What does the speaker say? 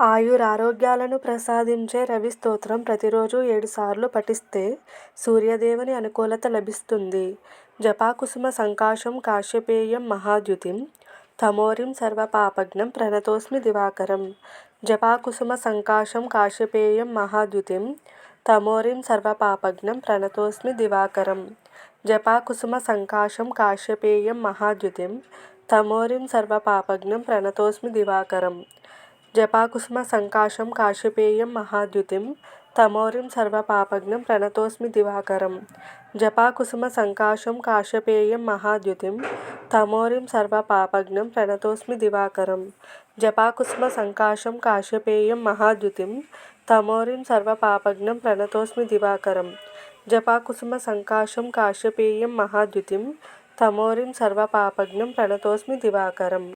ఆయురారోగ్యాలను ప్రసాదించే రవి స్తోత్రం ప్రతిరోజు ఏడుసార్లు పఠిస్తే సూర్యదేవుని అనుకూలత లభిస్తుంది. జపాకుసుమ సంకాశం కాశ్యపేయం మహాద్యుతిం తమోరిం సర్వపాపజ్ఞం ప్రణతోస్మి దివాకరం. జపాకుసుమ సంకాశం కాశ్యపేయం మహాద్యుతిం తమోరిం సర్వపాపజ్ఞం ప్రణతోస్మి దివాకరం. జపాకుసుమ సంకాశం కాశ్యపేయం మహాద్యుతిం తమోరిం సర్వపాపజ్ఞం ప్రణతోస్మి దివాకరం. జపాకుసుమ సంకాశం కాశ్యపేయం మహాద్యుతిం తమోరిం సర్వపాపజ్ఞం ప్రణతోస్మి దివాకరం. జపాకుసుమ సంకాశం కాశ్యపేయం మహాద్యుతిం తమోరిం సర్వపాపజ్ఞం ప్రణతోస్మి దివాకరం. జపాకుసుమ సంకాశం కాశ్యపేయం మహాద్యుతిం తమోరిం సర్వపాపజ్ఞం ప్రణతోస్మి దివాకరం. జపాకుసుమ సంకాశం కాశ్యపేయం మహాద్యుతిం తమోరిం సర్వపాపజ్ఞం ప్రణతోస్మి దివాకరం.